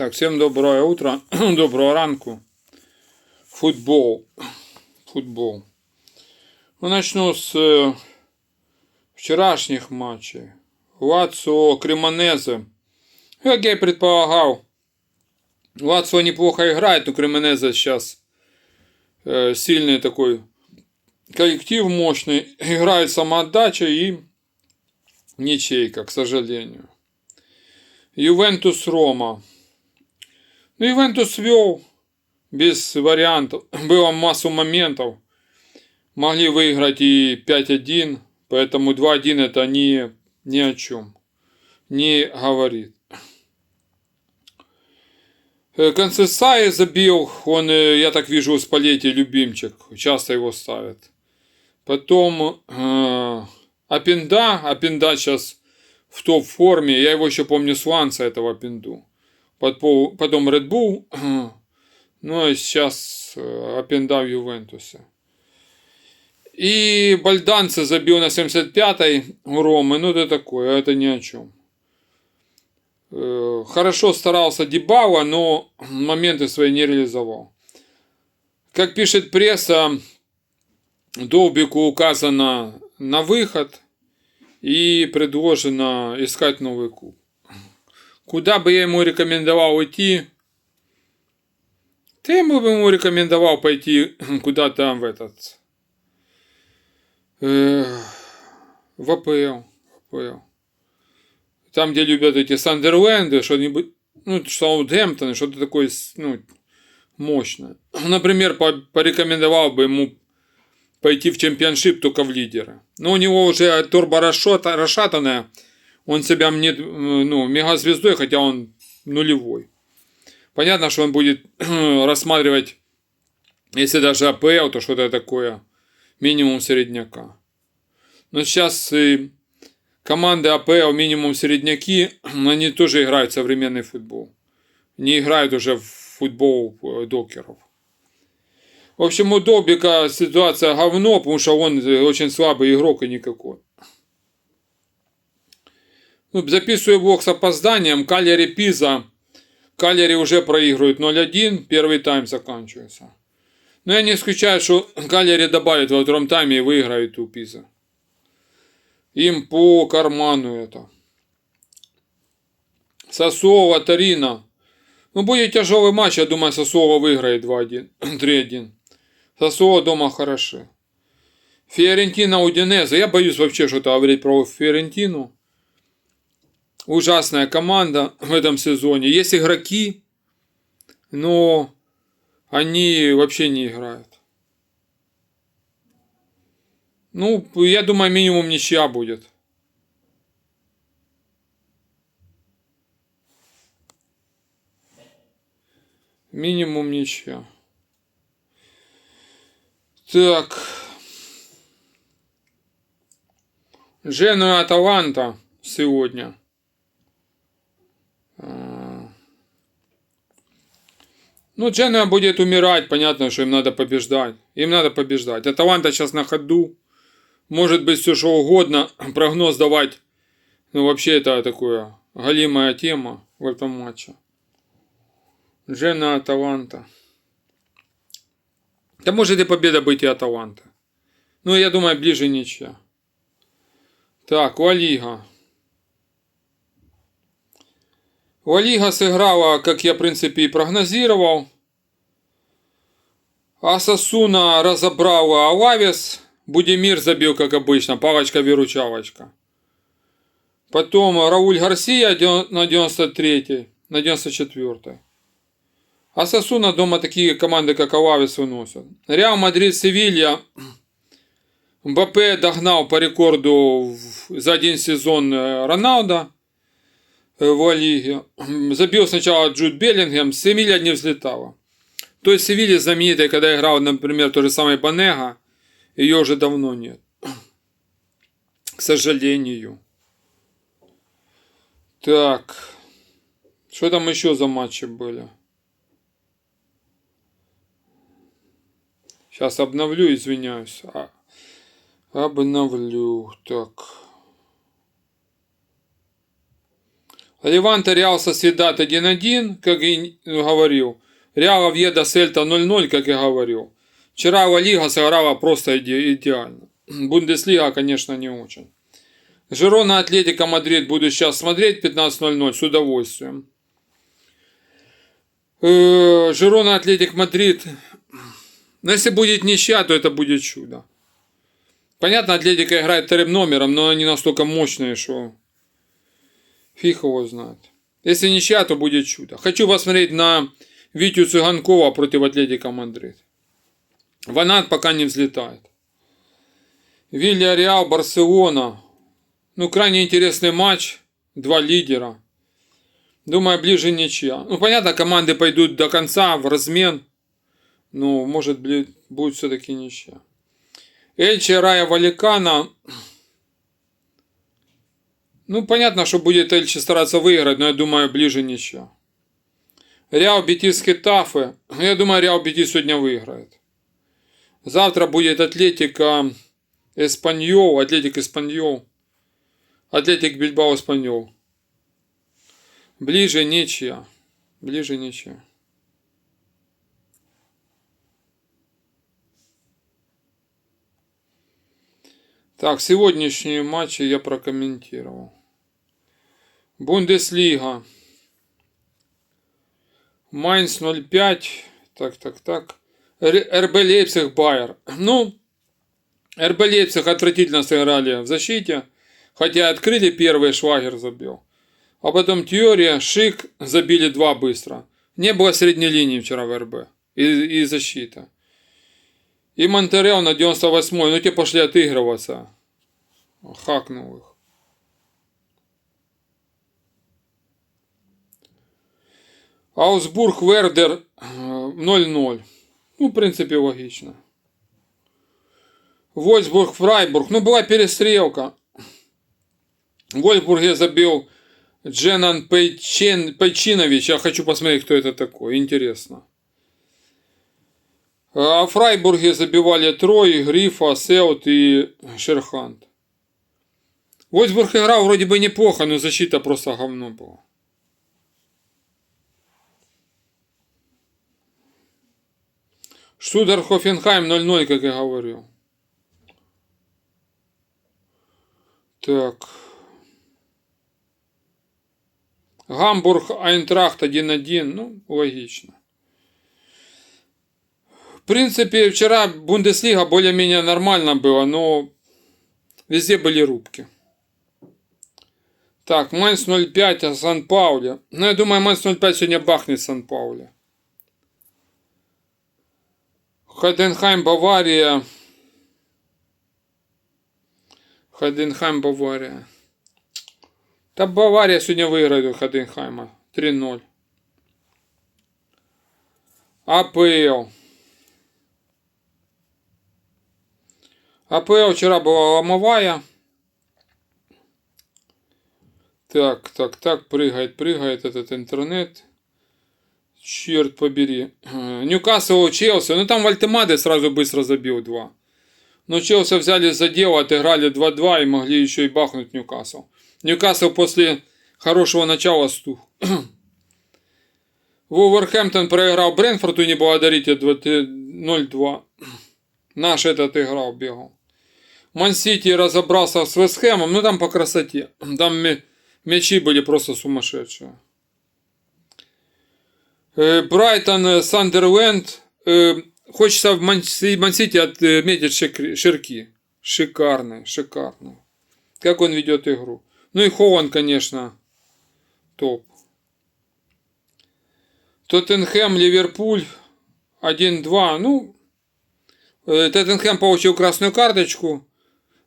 Так, всем доброе утро, доброго ранку. Футбол. Футбол. Ну, начну с э, вчерашних матчей. Лацио Кремонезе. Как я и предполагал, Лацио неплохо играет, но Кремонезе сейчас э, сильный такой коллектив мощный. Играет самоотдача и ничейка, к сожалению. Ювентус Рома. Ну, Ювентус вел без вариантов. Было массу моментов. Могли выиграть и 5-1, поэтому 2-1 это не, ни о чем. Не говорит. Э, Концесай забил, он, э, я так вижу, с Палетти любимчик, часто его ставят. Потом э, Апинда, Апинда сейчас в топ-форме, я его еще помню с этого Апинду. Потом Red Bull, ну и сейчас э, Апинда в Ювентусе. И Бальданце забил на 75-й у Ромы, ну это такое, это ни о чем. Э, хорошо старался Дебала, но моменты свои не реализовал. Как пишет пресса, Долбику указано на выход и предложено искать новый клуб. Куда бы я ему рекомендовал идти? Ты бы ему рекомендовал пойти куда-то в этот... Э, в АПЛ. АПЛ. Там, где любят эти Сандерленды, что-нибудь, ну, Саутгемптон, что-то такое, ну, мощное. Например, порекомендовал бы ему пойти в чемпионшип только в лидеры. Но у него уже турбо расшатанная, он себя мне, ну, мегазвездой, хотя он нулевой. Понятно, что он будет рассматривать, если даже АПЛ, то что-то такое, минимум средняка. Но сейчас и команды АПЛ минимум средняки, они тоже играют в современный футбол. Не играют уже в футбол э, докеров. В общем, у Добика ситуация говно, потому что он очень слабый игрок и никакой. Ну, записываю блог с опозданием. Калери Пиза. Калери уже проигрывают 0-1. Первый тайм заканчивается. Но я не исключаю, что Калери добавит во втором тайме и выиграет у Пиза. Им по карману это. Сосова, Тарина. Ну, будет тяжелый матч, я думаю, Сосова выиграет 2-1, 3-1. Сосова дома хороши. Фиорентина Удинеза. Я боюсь вообще что-то говорить про Фиорентину. Ужасная команда в этом сезоне. Есть игроки, но они вообще не играют. Ну, я думаю, минимум ничья будет. Минимум ничья. Так. Жену Аталанта сегодня. Ну, Дженуя будет умирать, понятно, что им надо побеждать. Им надо побеждать. Аталанта сейчас на ходу. Может быть, все что угодно. Прогноз давать. Ну, вообще, это такое галимая тема в этом матче. Джена Аталанта. Да может и победа быть и Аталанта. Ну, я думаю, ближе ничья. Так, Ла Лига. Ла Лига сыграла, как я, в принципе, и прогнозировал. Асасуна разобрала Алавес. Будимир забил, как обычно, палочка-выручалочка. Потом Рауль Гарсия на 93-й, на 94-й. А Сосуна дома такие команды, как Алавес, выносят. Реал Мадрид, Севилья. МБП догнал по рекорду за один сезон Роналда в Лиге. Забил сначала Джуд Беллингем, Севилья не взлетала. То есть Севилья знаменитая, когда играл, например, тот же самый Банега, ее уже давно нет. К сожалению. Так. Что там еще за матчи были? Сейчас обновлю, извиняюсь. А, обновлю. Так. Леванта Реал Соседат 1-1, как и говорил. Реал Овьеда Сельта 0-0, как и говорил. Вчера Ла Лига сыграла просто иде- идеально. Бундеслига, конечно, не очень. Жирона Атлетика Мадрид буду сейчас смотреть 15.00 с удовольствием. Э, Жирона Атлетик Мадрид. Но если будет ничья, то это будет чудо. Понятно, Атлетика играет вторым номером, но они настолько мощные, что фиг его знает. Если ничья, то будет чудо. Хочу посмотреть на Витю Цыганкова против Атлетика Мадрид. Ванат пока не взлетает. Вилья Реал, Барселона. Ну, крайне интересный матч. Два лидера. Думаю, ближе ничья. Ну, понятно, команды пойдут до конца в размен. Ну, может, будет все-таки ничья. Эльче Рая Валикана. Ну, понятно, что будет Эльче стараться выиграть, но я думаю, ближе ничья. Реал Бетис Хетафе. Я думаю, Реал Бетис сегодня выиграет. Завтра будет Атлетика Эспаньол, Атлетик Эспаньол, Атлетик Бильбао Эспаньол. Ближе ничья. Ближе ничья. Так, сегодняшние матчи я прокомментировал. Бундеслига. Майнц 05. Так, так, так. РБ Лейпциг Байер. Ну, РБ Лейпциг отвратительно сыграли в защите. Хотя открыли первый, Швагер забил. А потом теория, Шик забили два быстро. Не было средней линии вчера в РБ. И, и защита. И Монтерео на 98-й. Ну, те пошли отыгрываться. Хакнул их. Аусбург Вердер э, 0-0. Ну, в принципе, логично. Вольсбург Фрайбург. Ну, была перестрелка. В Вольсбурге забил Дженан Пейчен, Пейчинович. Я хочу посмотреть, кто это такой. Интересно. А в Фрайбурге забивали Трой, Грифа, Сеут и Шерхант. Вольсбург играл вроде бы неплохо, но защита просто говно была. Штутер Хофенхайм 0-0, как я говорил. Так. Гамбург Айнтрахт 1-1. Ну, логично. В принципе, вчера Бундеслига более-менее нормально было, но везде были рубки. Так, Майнс 0-5, а Сан-Паули. Ну, я думаю, Майнс 0-5 сегодня бахнет Сан-Паули. Хайденхайм, Бавария. Хайденхайм, Бавария. Да Бавария сегодня выиграет у Хайденхайма. 3-0. АПЛ. АПЛ вчера была ломовая. Так, так, так, прыгает, прыгает этот интернет. Черт побери. Э, Ньюкасл Челси. Ну там Вальтемаде сразу быстро забил два. Но Челси взяли за дело, отыграли 2-2 и могли еще и бахнуть Ньюкасл. Ньюкасл после хорошего начала стух. Вулверхэмптон проиграл Брэнфорду, не благодарите 0-2. Наш этот играл, бегал. Ман-Сити разобрался с Вестхэмом, ну там по красоте. Там мя- мячи были просто сумасшедшие. Э, Брайтон, э, Сандерленд. Э, Хочется в Ман- Ман-Сити отметить Ширки. Шикарный, шикарный. Как он ведет игру. Ну и Хован, конечно, топ. Тоттенхэм, Ливерпуль 1-2. Ну, Тоттенхэм получил красную карточку.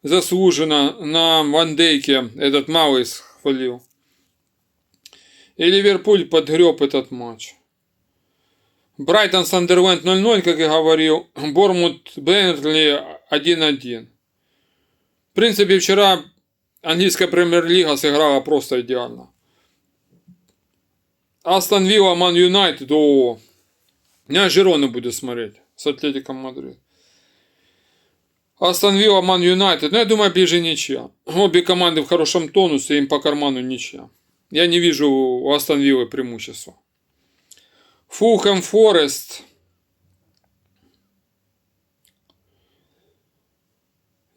Заслуженно на Вандейке этот малый схвалил. И Ливерпуль подгреб этот матч. Брайтон Сандерленд 0-0, как я говорил. Бормут Беннетли 1-1. В принципе, вчера английская премьер-лига сыграла просто идеально. Астон Вилла, Ман Юнайтед, о, я Жирону буду смотреть с Атлетиком Мадрид. Астон Вилла, Ман Юнайтед, ну я думаю, ближе ничья. Обе команды в хорошем тонусе, им по карману ничья. я не вижу у Астон Виллы преимущества. Фулхэм Форест.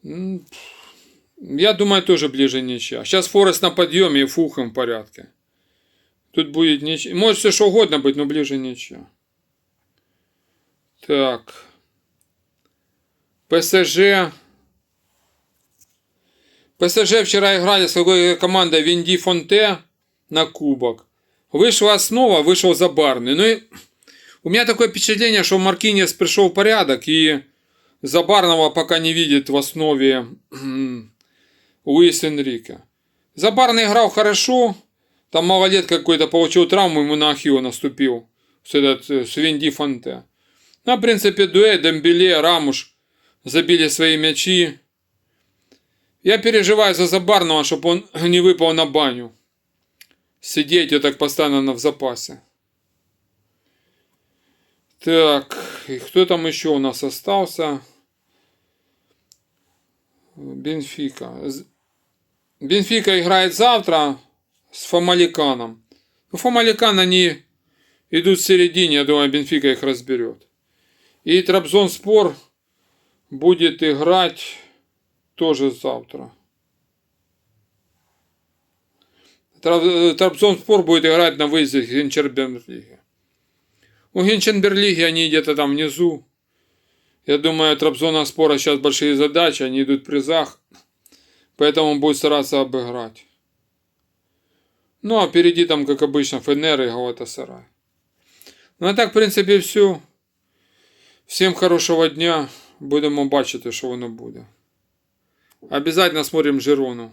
Я думаю, тоже ближе ничья. Сейчас Форест на подъеме и Фулхэм в порядке. Тут будет ничья. Может все что угодно быть, но ближе ничья. Так. ПСЖ. ПСЖ вчера играли с какой командой Винди Фонте на кубок. Вышла основа, вышел Забарный. Ну и у меня такое впечатление, что Маркинес пришел в порядок и Забарного пока не видит в основе Луис Энрике. Забарный играл хорошо. Там малолет какой-то получил травму, ему на ахилл наступил. Этот, э, с Винди Фонте. Ну, в принципе, дуэт, Дембеле, Рамуш забили свои мячи. Я переживаю за Забарного, чтобы он не выпал на баню. Сидеть вот так постоянно в запасе. Так, и кто там еще у нас остался? Бенфика. Бенфика играет завтра с Фомаликаном. Ну, Фомаликан они идут в середине, я думаю, Бенфика их разберет. И Трабзонспор будет играть тоже завтра. Траб- э, Трабзонспор будет играть на выезде в Генчерберлиге. У Генченберлиги они где-то там внизу. Я думаю, Трабзона спора сейчас большие задачи, они идут в призах. Поэтому он будет стараться обыграть. Ну, а впереди там, как обычно, ФНР и Галатасарай. Ну, а так, в принципі, все. Всім хорошого дня. Будемо бачити, що воно буде. Обязательно смотрим Жирону.